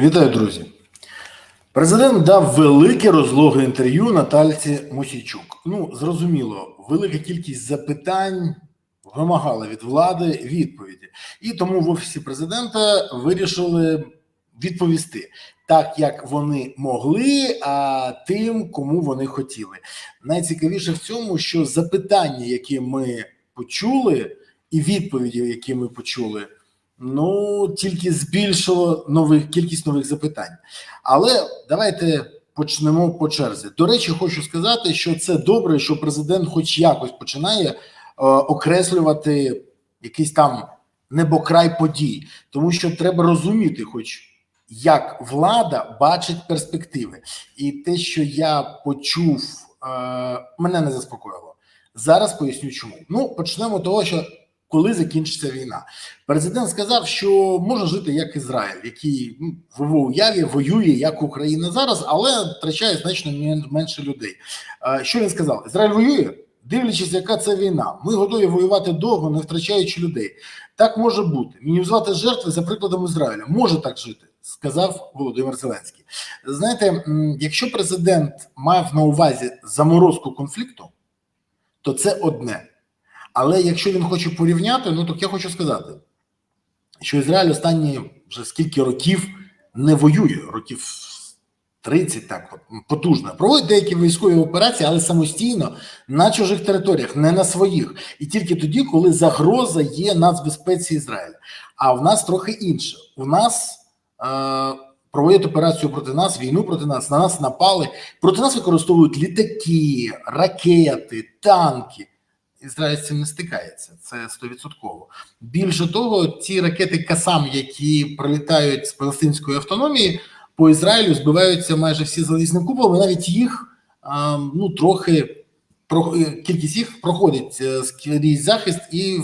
Вітаю, друзі. Президент дав велике розлоге інтерв'ю Натальці Мосійчук. Ну, зрозуміло, велика кількість запитань вимагала від влади відповіді. І тому в офісі президента вирішили відповісти так, як вони могли, а тим, кому вони хотіли. Найцікавіше в цьому, що запитання, які ми почули, і відповіді, які ми почули, ну тільки збільшило нових кількість нових запитань. Але давайте почнемо по черзі. До речі, хочу сказати, що це добре, що президент, хоч якось, починає е, окреслювати якийсь там небокрай подій, тому що треба розуміти, хоч як влада бачить перспективи, і те, що я почув, е, мене не заспокоїло. Зараз поясню, чому. Ну почнемо того, що коли закінчиться війна. Президент сказав, що може жити як Ізраїль, який ну, в його уяві воює як Україна зараз, але втрачає значно менше людей. Що він сказав? Ізраїль воює, дивлячись, яка це війна. Ми готові воювати довго, не втрачаючи людей. Так може бути. Мінімізувати жертви за прикладом Ізраїля. Може так жити, сказав Володимир Зеленський. Знаєте, якщо президент мав на увазі заморозку конфлікту, то це одне. Але якщо він хоче порівняти, ну то я хочу сказати, що Ізраїль останні вже скільки років не воює, років 30 так от, потужно. Проводить деякі військові операції, але самостійно на чужих територіях, не на своїх. І тільки тоді, коли загроза є нацбезпеці Ізраїля. А в нас трохи інше. У нас е, проводять операцію проти нас, війну проти нас, на нас напали. Проти нас використовують літаки, ракети, танки. Ізраїль цим не стикається, це 100%. Більше того, ці ракети Касам, які прилітають з палестинської автономії, по Ізраїлю збиваються майже всі залізним куполом, навіть їх ну трохи е, кількість їх проходить е, скрізь захист і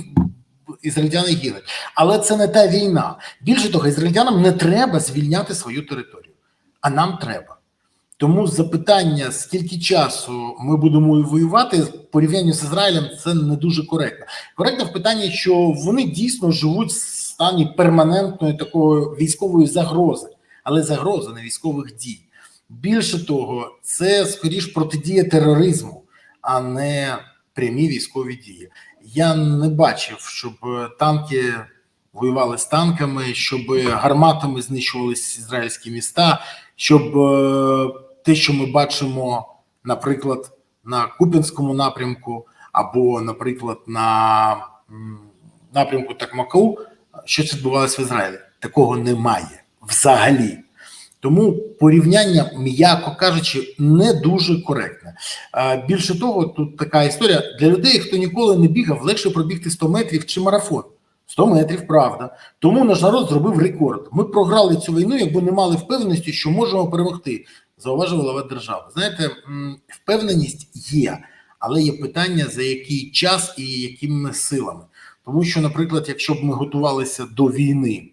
ізраїльтяни гинуть. Але це не та війна. Більше того, ізраїльтянам не треба звільняти свою територію, а нам треба. Тому запитання, скільки часу ми будемо воювати в порівнянні з Ізраїлем, це не дуже коректно. Коректно в питанні, що вони дійсно живуть в стані перманентної такої військової загрози, але загроза не військових дій. Більше того, це скоріш протидія тероризму, а не прямі військові дії. Я не бачив, щоб танки воювали з танками, щоб гарматами знищувалися ізраїльські міста, щоб е, те, що ми бачимо, наприклад, на Куп'янському напрямку, або, наприклад, на напрямку Такмаку, що відбувалося в Ізраїлі. Такого немає взагалі. Тому порівняння, м'яко кажучи, не дуже коректне. Більше того, тут така історія для людей, хто ніколи не бігав, легше пробігти 100 метрів чи марафон. 100 метрів, правда. Тому наш народ зробив рекорд. Ми програли цю війну, якби не мали впевненості, що можемо перемогти. Зауважив глава держави. Знаєте, впевненість є, але є питання за який час і якими силами. Тому що, наприклад, якщо б ми готувалися до війни,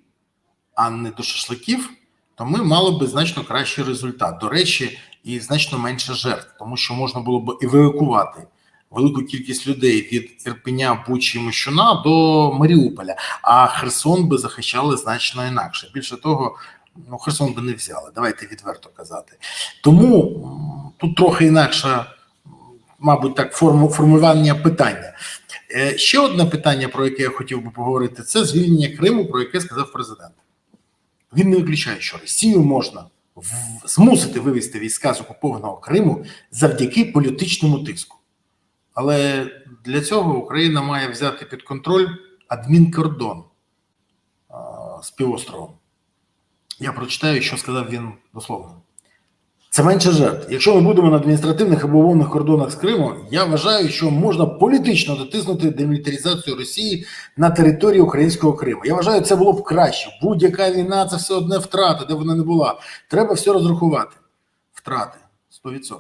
а не до шашликів, то ми мали би значно кращий результат. До речі, і значно менше жертв, тому що можна було б евакувати велику кількість людей від Ірпеня, Бучі, Мощуна до Маріуполя. А Херсон би захищали значно інакше. Більше того, ну Херсон би не взяли. Давайте відверто казати. Тому тут трохи інакше, мабуть, так форму формулювання питання. Е, Ще одне питання, про яке я хотів би поговорити, це звільнення Криму, про яке сказав президент. Він не виключає, що Росію можна змусити вивести війська з окупованого Криму завдяки політичному тиску. Але для цього Україна має взяти під контроль адмінкордон з півостровом. Я прочитаю, що сказав він дословно. Це менше жертв. Якщо ми будемо на адміністративних або умовних кордонах з Криму, я вважаю, що можна політично дотиснути демілітаризацію Росії на території українського Криму. Я вважаю, це було б краще. Будь-яка війна це все одне втрата, де вона не була. Треба все розрахувати. Втрати 100%.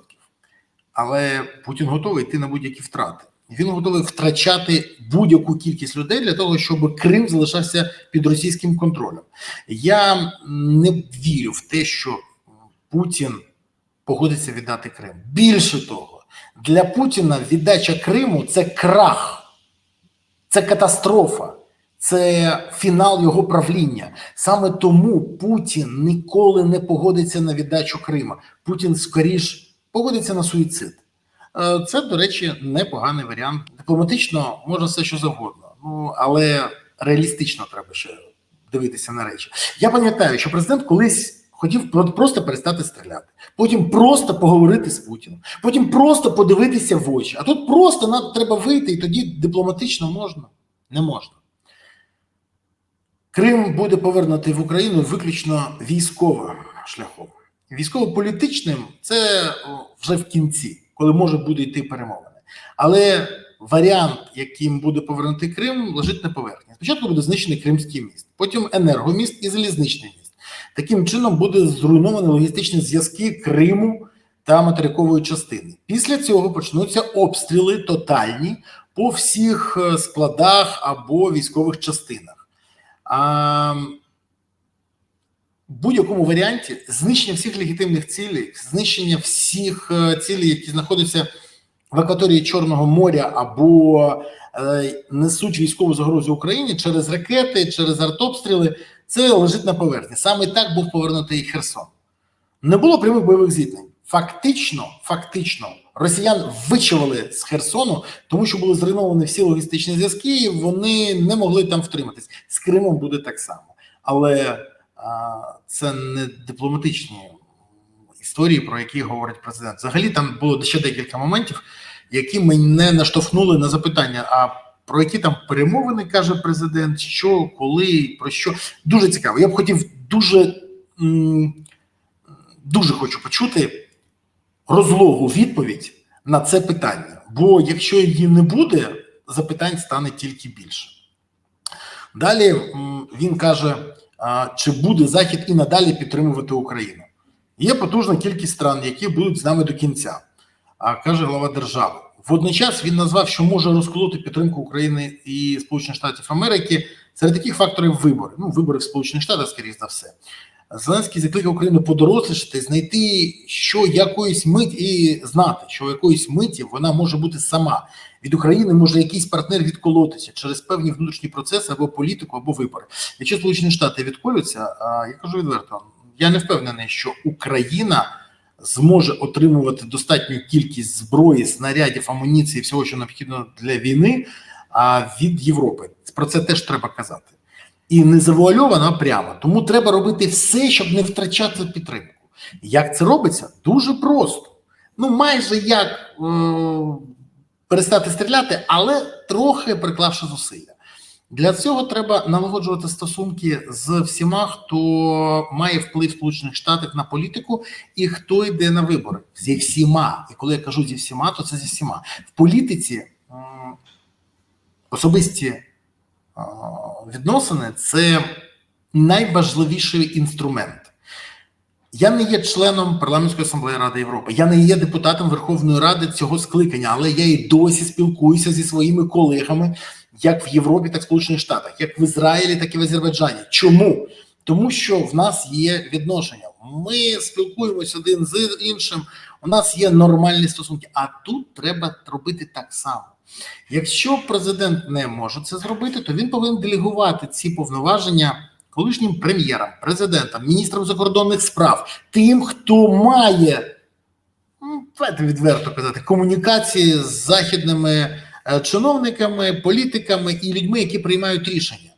Але Путін готовий йти на будь-які втрати. Він готовий втрачати будь-яку кількість людей для того, щоб Крим залишався під російським контролем. Я не вірю в те, що Путін погодиться віддати Крим. Більше того, для Путіна віддача Криму це крах, це катастрофа, це фінал його правління. Саме тому Путін ніколи не погодиться на віддачу Крима. Путін скоріш погодиться на суїцид. Е, Це, до речі, непоганий варіант. Дипломатично можна все що завгодно, ну але реалістично треба ще дивитися на речі. Я пам'ятаю, що президент колись хотів просто перестати стріляти, потім просто поговорити з Путіним, потім просто подивитися в очі. А тут просто на треба вийти, і тоді дипломатично можна, не можна. Крим буде повернутий в Україну виключно військовим шляхом. Військово-політичним це вже в кінці, коли може буде йти перемовини. Але варіант, яким буде повернути Крим, лежить на поверхні. Спочатку буде знищений Кримський міст, потім енергоміст і залізничний міст. Таким чином буде зруйновані логістичні зв'язки Криму та материкової частини. Після цього почнуться обстріли тотальні по всіх е, складах або військових частинах. А, будь-якому варіанті знищення всіх легітимних цілей, знищення всіх е, цілей, які знаходяться в акваторії Чорного моря або е, несуть військову загрозу Україні через ракети, через артобстріли, це лежить на поверхні. Саме так був повернутий Херсон. Не було прямих бойових зіткнень. Фактично, фактично, росіян вичавили з Херсону, тому що були зруйновані всі логістичні зв'язки, і вони не могли там втриматись. З Кримом буде так само, але це не дипломатичні історії, про які говорить президент. Взагалі там було ще декілька моментів, які мене наштовхнули на запитання. А про які там перемовини каже президент, що, коли, про що дуже цікаво. Я б хотів дуже дуже хочу почути розлогу відповідь на це питання. Бо якщо її не буде, запитань стане тільки більше. Далі він каже: чи буде Захід і надалі підтримувати Україну? Є потужна кількість стран, які будуть з нами до кінця, каже глава держави. Водночас він назвав, що може розколоти підтримку України і Сполучених Штатів Америки серед таких факторів вибори. Ну, вибори в Сполучених Штатах, скоріш за все. Зеленський закликав Україну подорослішати, знайти, що якоїсь мить і знати, що якоїсь миті вона може бути сама. Від України може якийсь партнер відколотися через певні внутрішні процеси або політику, або вибори. Якщо Сполучені Штати відколються, я кажу відверто, я не впевнений, що Україна зможе отримувати достатню кількість зброї, снарядів, амуніції, всього, що необхідно для війни, а від Європи. Про це теж треба казати. І не завуальовано, а прямо. Тому треба робити все, щоб не втрачати підтримку. Як це робиться? Дуже просто. Ну, майже як е- перестати стріляти, але трохи приклавши зусилля. Для цього треба налагоджувати стосунки з всіма, хто має вплив Сполучених Штатів на політику і хто йде на вибори. Зі всіма. І коли я кажу зі всіма, то це зі всіма. В політиці особисті а, відносини це найважливіший інструмент. Я не є членом парламентської асамблеї Ради Європи. Я не є депутатом Верховної Ради цього скликання, але я і досі спілкуюся зі своїми колегами як в Європі, так і в Сполучених Штатах, як в Ізраїлі, так і в Азербайджані. Чому? Тому що в нас є відношення. Ми спілкуємося один з іншим. У нас є нормальні стосунки. А тут треба робити так само. Якщо президент не може це зробити, то він повинен делегувати ці повноваження колишнім прем'єрам, президентам, міністрам закордонних справ, тим, хто має ну, давайте відверто казати комунікації з західними е, чиновниками, політиками і людьми, які приймають рішення.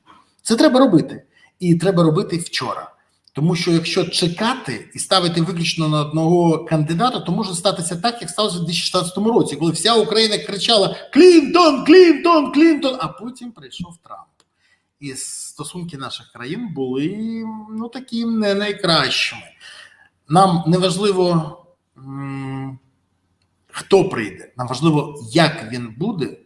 Це треба робити, і треба робити вчора. Тому що якщо чекати і ставити виключно на одного кандидата, то може статися так, як сталося в 2016 році, коли вся Україна кричала Клінтон, Клінтон, Клінтон, а потім прийшов Трамп. І стосунки наших країн були ну такі не найкращими. Нам не важливо, хто прийде, нам важливо, як він буде,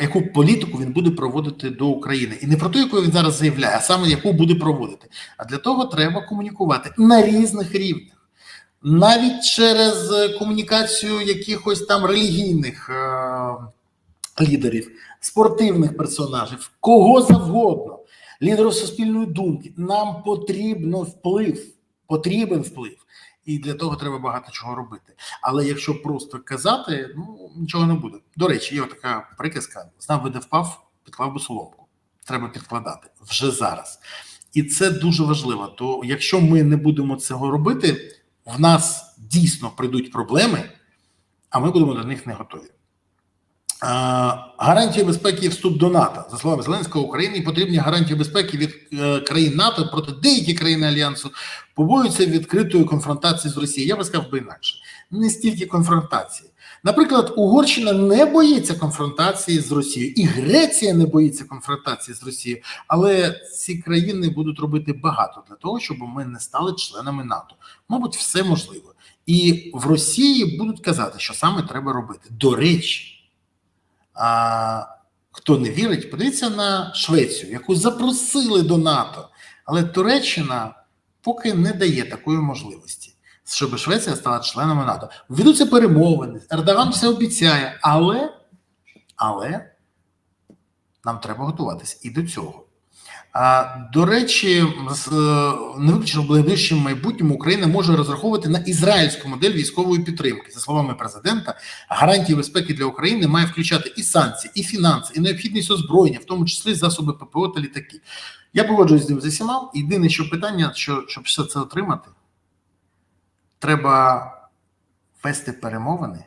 яку політику він буде проводити до України. І не про ту, яку він зараз заявляє, а саме яку буде проводити. А для того треба комунікувати на різних рівнях. Навіть через комунікацію якихось там релігійних е- лідерів, спортивних персонажів, кого завгодно, лідерів суспільної думки. Нам потрібно вплив, потрібен вплив. І для того треба багато чого робити. Але якщо просто казати, ну нічого не буде. До речі, є така приказка: знав би, де впав, підклав би соломку. треба підкладати вже зараз. І це дуже важливо. То якщо ми не будемо цього робити, в нас дійсно прийдуть проблеми, а ми будемо до них не готові. Гарантії безпеки і вступ до НАТО. За словами Зеленського, Україні потрібні гарантії безпеки від е, країн НАТО, проте деякі країни альянсу побоюються відкритої конфронтації з Росією. Я би сказав би інакше, не стільки конфронтації. Наприклад, Угорщина не боїться конфронтації з Росією, і Греція не боїться конфронтації з Росією, але ці країни будуть робити багато для того, щоб ми не стали членами НАТО. Мабуть, все можливо. І в Росії будуть казати, що саме треба робити. До речі, а, хто не вірить, подивіться на Швецію, яку запросили до НАТО, але Туреччина поки не дає такої можливості щоб Швеція стала членом НАТО. Ведуться перемовини, Ердоган все обіцяє, але, але нам треба готуватись і до цього. До речі, з не виключно в найближчому майбутньому Україна може розраховувати на ізраїльську модель військової підтримки. За словами президента, гарантії безпеки для України має включати і санкції, і фінанси, і необхідність озброєння, в тому числі засоби ППО та літаки. Я погоджуюсь з ним з усіма. Єдине, що питання, що щоб все це отримати треба вести перемовини,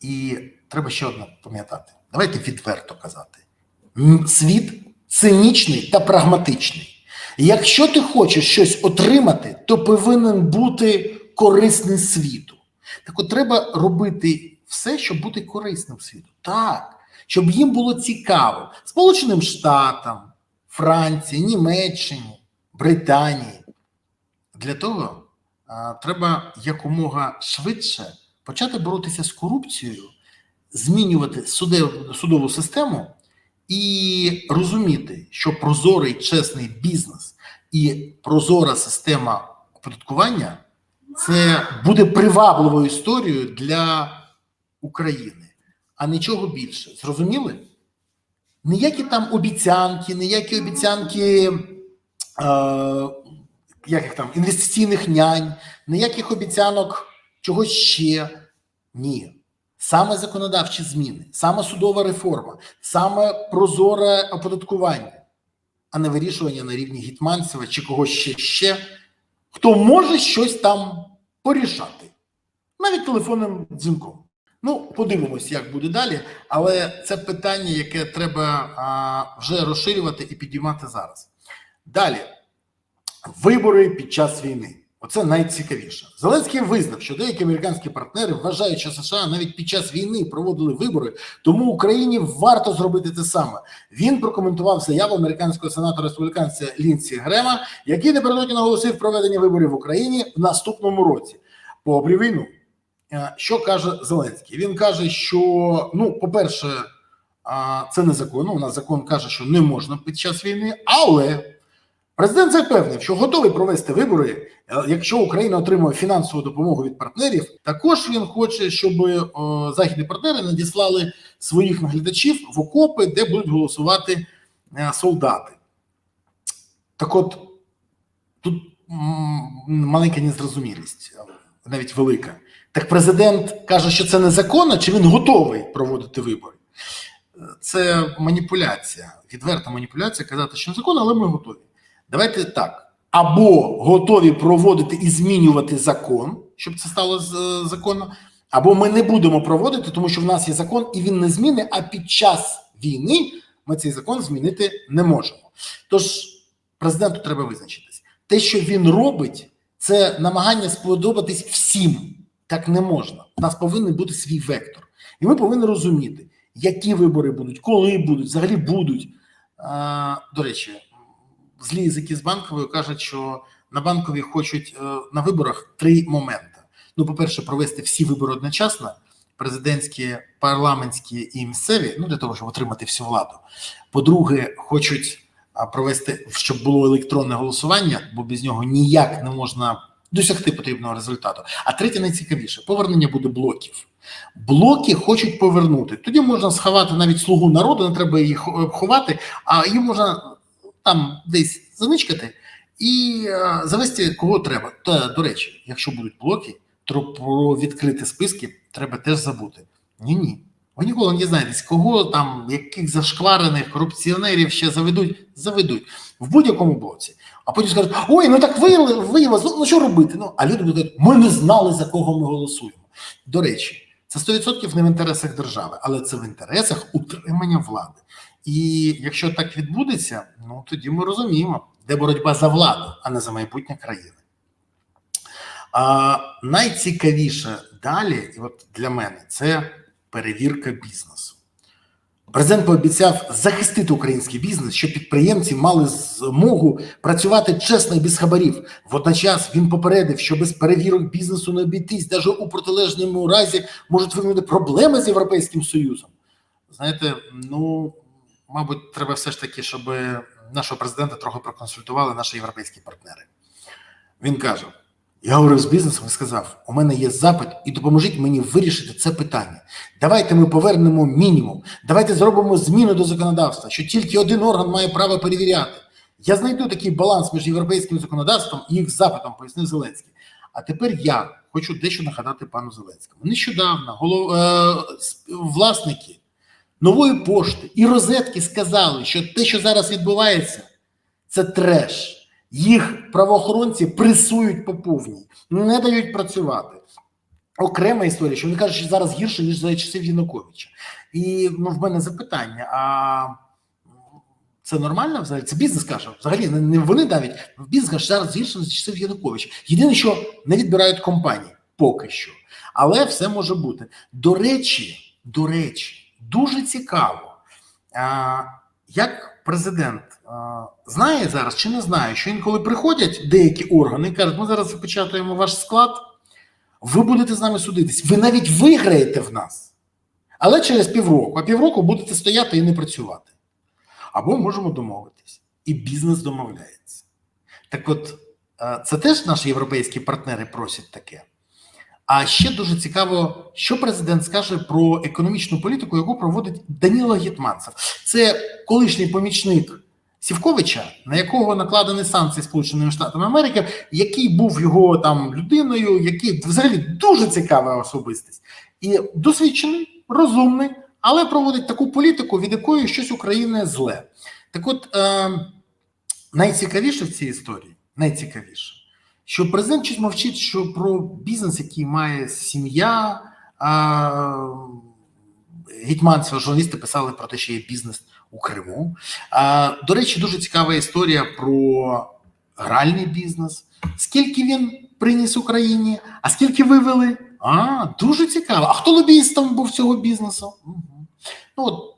і треба ще одне пам'ятати. Давайте відверто казати: світ цинічний та прагматичний. Якщо ти хочеш щось отримати, то повинен бути корисний світу. Так от треба робити все, щоб бути корисним світу. Так, щоб їм було цікаво Сполученим Штатам, Франції, Німеччині, Британії. Для того треба якомога швидше почати боротися з корупцією, змінювати судов, судову систему і розуміти, що прозорий чесний бізнес і прозора система оподаткування це буде привабливою історією для України, а нічого більше. Зрозуміли? Ніякі там обіцянки, ніякі обіцянки. Е, яких там інвестиційних нянь, ніяких обіцянок чогось ще. Ні. Саме законодавчі зміни, саме судова реформа, саме прозоре оподаткування, а не вирішування на рівні Гітманцева чи когось ще ще, хто може щось там порішати, навіть телефонним дзвінком. Ну, подивимось, як буде далі, але це питання, яке треба а, вже розширювати і підіймати зараз. Далі. Вибори під час війни. Оце найцікавіше. Зеленський визнав, що деякі американські партнери вважають, що США навіть під час війни проводили вибори, тому Україні варто зробити те саме. Він прокоментував заяву американського сенатора республіканця Лінсі Грема, який напередодні наголосив проведення виборів в Україні в наступному році, попри війну. Е, що каже Зеленський? Він каже, що ну, по-перше, це незаконно. У нас закон каже, що не можна під час війни, але. Президент запевнив, що готовий провести вибори, е, якщо Україна отримує фінансову допомогу від партнерів. Також він хоче, щоб о, західні партнери надіслали своїх наглядачів в окопи, де будуть голосувати е, солдати. Так, от тут маленька незрозумілість, навіть велика. Так президент каже, що це незаконно, чи він готовий проводити вибори? Це маніпуляція, відверта маніпуляція казати, що незаконно, але ми готові. Давайте так. Або готові проводити і змінювати закон, щоб це стало законно, або ми не будемо проводити, тому що в нас є закон, і він не зміни, а під час війни ми цей закон змінити не можемо. Тож президенту треба визначитись. Те, що він робить, це намагання сподобатись всім. Так не можна. У нас повинен бути свій вектор. І ми повинні розуміти, які вибори будуть, коли будуть, взагалі будуть. А, До речі злі язики з банковою кажуть, що на банкові хочуть е, на виборах три моменти. Ну, по-перше, провести всі вибори одночасно: президентські, парламентські і місцеві, ну для того, щоб отримати всю владу. По-друге, хочуть провести, щоб було електронне голосування, бо без нього ніяк не можна досягти потрібного результату. А третє найцікавіше повернення буде блоків. Блоки хочуть повернути. Тоді можна сховати навіть слугу народу, не треба їх ховати, а її можна там десь заничкати і е, завести кого треба. Та, до речі, якщо будуть блоки, то про відкриті списки треба теж забути. Ні, ні. Ви ніколи не дізнаєтесь, кого там, яких зашкварених корупціонерів ще заведуть, заведуть в будь-якому блоці. А потім скажуть: ой, ну так виявилось, ну, ну що робити? Ну, а люди будуть, ми не знали, за кого ми голосуємо. До речі, це 100% не в інтересах держави, але це в інтересах утримання влади. І якщо так відбудеться, ну тоді ми розуміємо, де боротьба за владу, а не за майбутнє країни. А найцікавіше далі, і от для мене, це перевірка бізнесу. Президент пообіцяв захистити український бізнес, щоб підприємці мали змогу працювати чесно і без хабарів. Водночас він попередив, що без перевірок бізнесу не обійтись, навіть у протилежному разі можуть виникнути проблеми з Європейським Союзом. Знаєте, ну мабуть, треба все ж таки, щоб нашого президента трохи проконсультували наші європейські партнери. Він каже: я говорив з бізнесом і сказав: у мене є запит, і допоможіть мені вирішити це питання. Давайте ми повернемо мінімум. Давайте зробимо зміну до законодавства, що тільки один орган має право перевіряти. Я знайду такий баланс між європейським законодавством і їх запитом, пояснив Зеленський. А тепер я хочу дещо нагадати пану Зеленському. Нещодавно голов... е... власники нової пошти і розетки сказали, що те, що зараз відбувається, це треш. Їх правоохоронці пресують по повній, не дають працювати. Окрема історія, що вони кажуть, що зараз гірше, ніж за часів Януковича. І ну, в мене запитання: а це нормально взагалі? Це бізнес каже. Взагалі не, вони навіть бізнес каже, зараз гірше за часів Януковича. Єдине, що не відбирають компанії поки що, але все може бути. До речі, до речі, дуже цікаво, як президент знає зараз чи не знає, що інколи приходять деякі органи і кажуть, ми зараз запечатаємо ваш склад, ви будете з нами судитись. Ви навіть виграєте в нас. Але через півроку, а півроку будете стояти і не працювати. Або можемо домовитись. І бізнес домовляється. Так от, це теж наші європейські партнери просять таке. А ще дуже цікаво, що президент скаже про економічну політику, яку проводить Даніло Гетманцев. Це колишній помічник Сівковича, на якого накладені санкції Сполученими Штатами Америки, який був його там людиною, який взагалі дуже цікава особистість і досвідчений, розумний, але проводить таку політику, від якої щось України зле. Так, от е, найцікавіше в цій історії, найцікавіше що президент щось мовчить, що про бізнес, який має сім'я, а, гетьманцева, журналісти писали про те, що є бізнес у Криму. А, До речі, дуже цікава історія про гральний бізнес. Скільки він приніс Україні, а скільки вивели? А, дуже цікаво. А хто лобістом був цього бізнесу? Ну от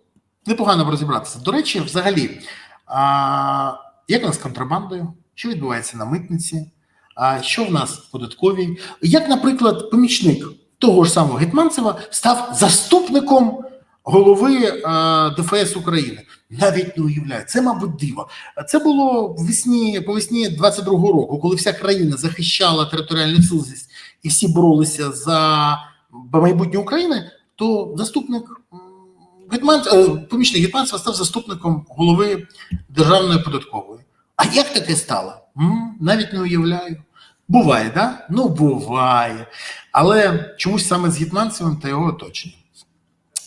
непогано розібратися. До речі, взагалі, а, як у нас з контрабандою? Що відбувається на митниці? А що в нас в податковій? Як, наприклад, помічник того ж самого Гетманцева став заступником голови а, ДФС України? Навіть не уявляю, це, мабуть, диво. Це було весні, по весні 22-го року, коли вся країна захищала територіальну цілісність і всі боролися за майбутнє України, то заступник Гетман, помічник Гетманцева став заступником голови Державної податкової. А як таке стало? Навіть не уявляю. Буває, да? Ну, буває. Але чомусь саме з Гетманцевим та його оточенням.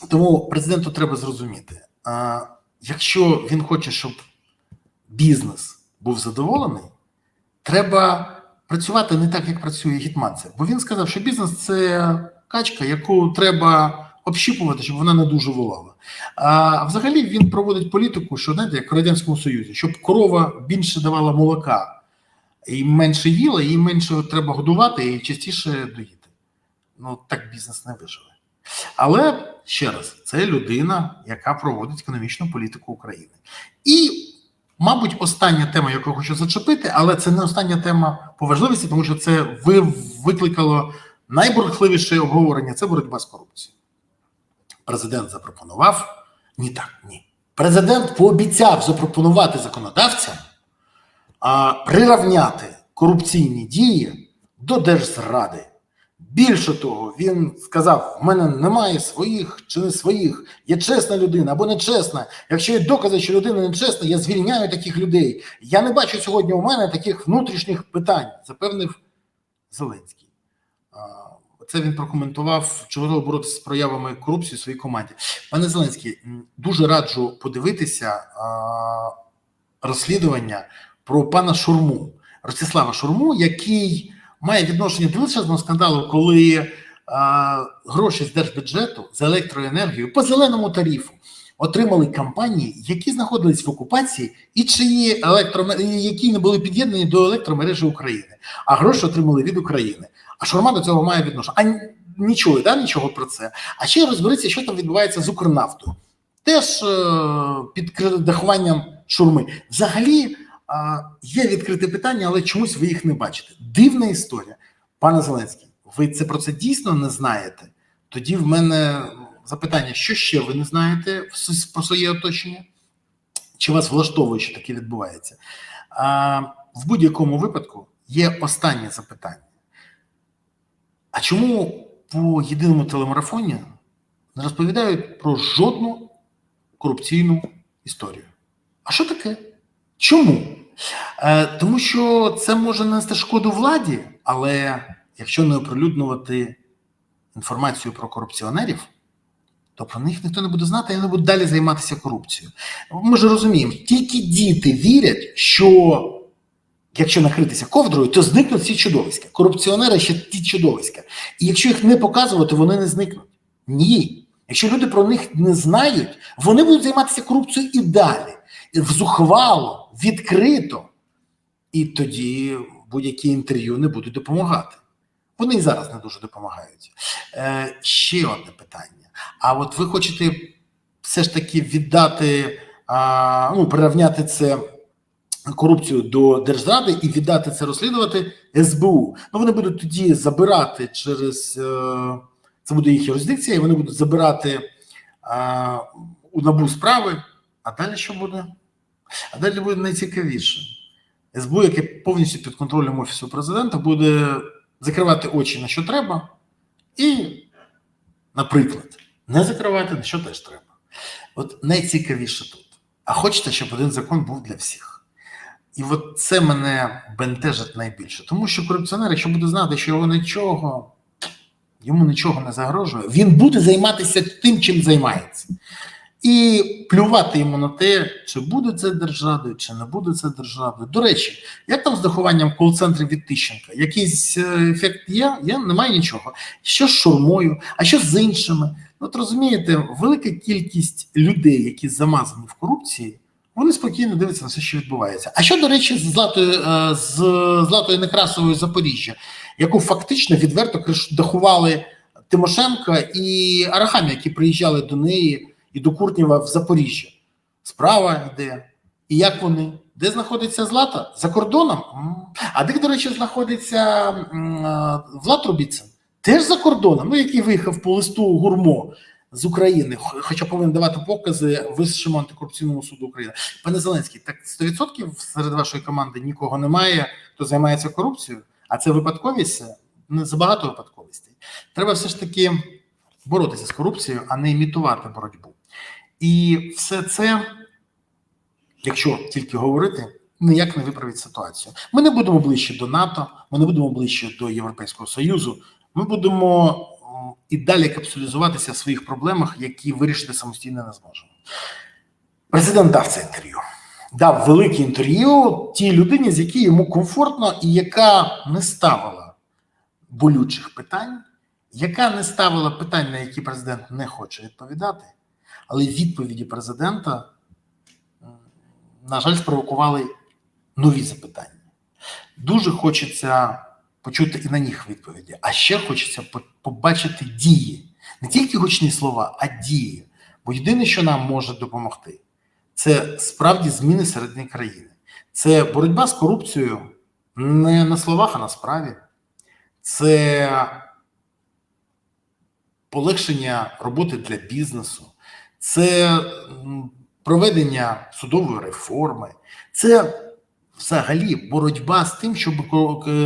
Тому президенту треба зрозуміти: а, якщо він хоче, щоб бізнес був задоволений, треба працювати не так, як працює Гетманцев. Бо він сказав, що бізнес це качка, яку треба общіпувати, щоб вона не дуже волала. А взагалі він проводить політику, що знаєте, як в Радянському Союзі, щоб корова більше давала молока і менше їла, її менше треба годувати і частіше доїти. Ну так бізнес не виживе. Але ще раз, це людина, яка проводить економічну політику України. І, мабуть, остання тема, яку я хочу зачепити, але це не остання тема по важливості, тому що це викликало найбурхливіше обговорення це боротьба з корупцією. Президент запропонував ні так, ні. Президент пообіцяв запропонувати законодавцям прирівняти корупційні дії до держзради. Більше того, він сказав: в мене немає своїх чи не своїх, я чесна людина або нечесна. Якщо є докази, що людина нечесна, я звільняю таких людей. Я не бачу сьогодні у мене таких внутрішніх питань, запевнив Зеленський. Це він прокоментував, чи готовий боротися з проявами корупції в своїй команді. Пане Зеленський, дуже раджу подивитися розслідування про пана Шурму, Ростислава Шурму, який має відношення до величезного скандалу, коли а, гроші з держбюджету за електроенергію по зеленому тарифу отримали компанії, які знаходились в окупації, і чиї електро... які не були під'єднані до електромережі України, а гроші отримали від України. А Шурма до цього має відношення. А ні- нічого, да, нічого про це. А ще розберіться, що там відбувається з Укрнафтою. Теж е, під дахуванням шурми. Взагалі е, є відкрите питання, але чомусь ви їх не бачите. Дивна історія. Пане Зеленський, ви це про це дійсно не знаєте? Тоді в мене запитання: що ще ви не знаєте про своє оточення? Чи вас влаштовує, що таке відбувається? А, в будь-якому випадку є останнє запитання. А чому по єдиному телемарафоні не розповідають про жодну корупційну історію? А що таке? Чому? Е, тому що це може нанести шкоду владі, але якщо не оприлюднювати інформацію про корупціонерів, то про них ніхто не буде знати і вони будуть далі займатися корупцією. Ми ж розуміємо, тільки діти вірять, що якщо накритися ковдрою, то зникнуть ці чудовиська. Корупціонери ще ті чудовиська. І якщо їх не показувати, вони не зникнуть. Ні. Якщо люди про них не знають, вони будуть займатися корупцією і далі. Зухвало, відкрито. І тоді будь-які інтерв'ю не будуть допомагати. Вони і зараз не дуже допомагають. Е, ще одне питання. А от ви хочете все ж таки віддати, а, ну, прирівняти це корупцію до держзради і віддати це розслідувати СБУ. Ну вони будуть тоді забирати через е, це буде їх юрисдикція, і вони будуть забирати е, у набу справи. А далі що буде? А далі буде найцікавіше. СБУ, яке повністю під контролем офісу президента, буде закривати очі на що треба, і, наприклад, не закривати на що теж треба. От найцікавіше тут. А хочете, щоб один закон був для всіх. І от це мене бентежить найбільше. Тому що корупціонер, якщо буде знати, що його нічого, йому нічого не загрожує, він буде займатися тим, чим займається. І плювати йому на те, чи буде це державою, чи не буде це державою. До речі, як там з дахуванням кол-центрів від Тищенка? Якийсь е, ефект є? Є? Немає нічого. Що з шурмою, а що з іншими? Ну, От розумієте, велика кількість людей, які замазані в корупції, вони спокійно дивляться на все, що відбувається. А що, до речі, з Златою, е, з Златою Некрасовою Запоріжжя, яку фактично відверто криш- дахували Тимошенко і Арахамі, які приїжджали до неї і до Куртнєва в Запоріжжя. Справа йде. І як вони? Де знаходиться Злата? За кордоном? А де, до речі, знаходиться Влад Рубіцин? Теж за кордоном, ну який виїхав по листу гурмо з України, хоча повинен давати покази Вищому антикорупційному суду України. Пане Зеленський, так 100% серед вашої команди нікого немає, хто займається корупцією, а це випадковість, не забагато випадковостей. Треба все ж таки боротися з корупцією, а не імітувати боротьбу. І все це, якщо тільки говорити, ніяк не виправить ситуацію. Ми не будемо ближче до НАТО, ми не будемо ближче до Європейського Союзу. Ми будемо і далі капсулізуватися в своїх проблемах, які вирішити самостійно не зможемо. Президент дав це інтерв'ю. Дав велике інтерв'ю тій людині, з якій йому комфортно, і яка не ставила болючих питань, яка не ставила питань, на які президент не хоче відповідати, але відповіді президента, на жаль, спровокували нові запитання. Дуже хочеться почути і на них відповіді, а ще хочеться побачити дії, не тільки гучні слова, а дії. Бо єдине, що нам може допомогти, це справді зміни середини країни. Це боротьба з корупцією не на словах, а на справі. Це полегшення роботи для бізнесу, це проведення судової реформи, це взагалі боротьба з тим, щоб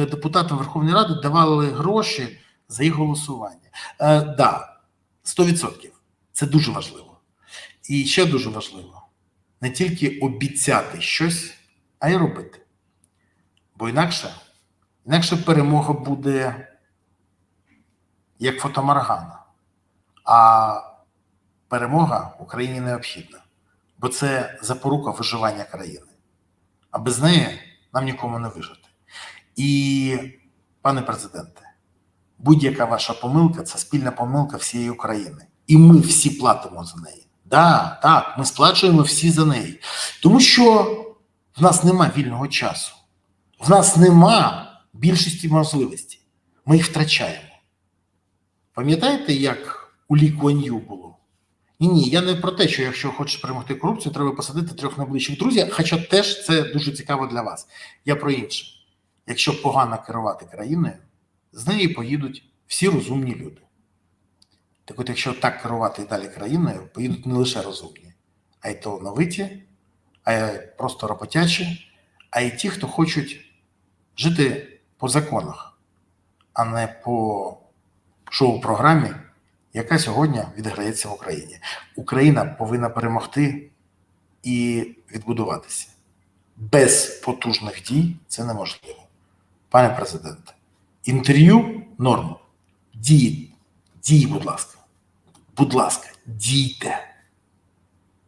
депутатам Верховної Ради давали гроші за їх голосування. Е, да, 100%. Це дуже важливо. І ще дуже важливо не тільки обіцяти щось, а й робити. Бо інакше, інакше перемога буде як фотомаргана. А перемога Україні необхідна, бо це запорука виживання країни. А без неї нам нікому не вижити. І, пане президенте, будь-яка ваша помилка це спільна помилка всієї України. І ми всі платимо за неї. Да, так, ми сплачуємо всі за неї. Тому що в нас нема вільного часу, в нас нема більшості можливостей. Ми їх втрачаємо. Пам'ятаєте, як у Лі Куан Ю було? Ні, ні, я не про те, що якщо хочеш перемогти корупцію, треба посадити трьох найближчих друзів, хоча теж це дуже цікаво для вас. Я про інше. Якщо погано керувати країною, з неї поїдуть всі розумні люди. Так от, якщо так керувати і далі країною, поїдуть не лише розумні, а й талановиті, а й просто роботячі, а й ті, хто хочуть жити по законах, а не по шоу-програмі, яка сьогодні відграється в Україні. Україна повинна перемогти і відбудуватися. Без потужних дій це неможливо. Пане президенте, інтерв'ю норм. Дії, дії, будь ласка. Будь ласка, дійте.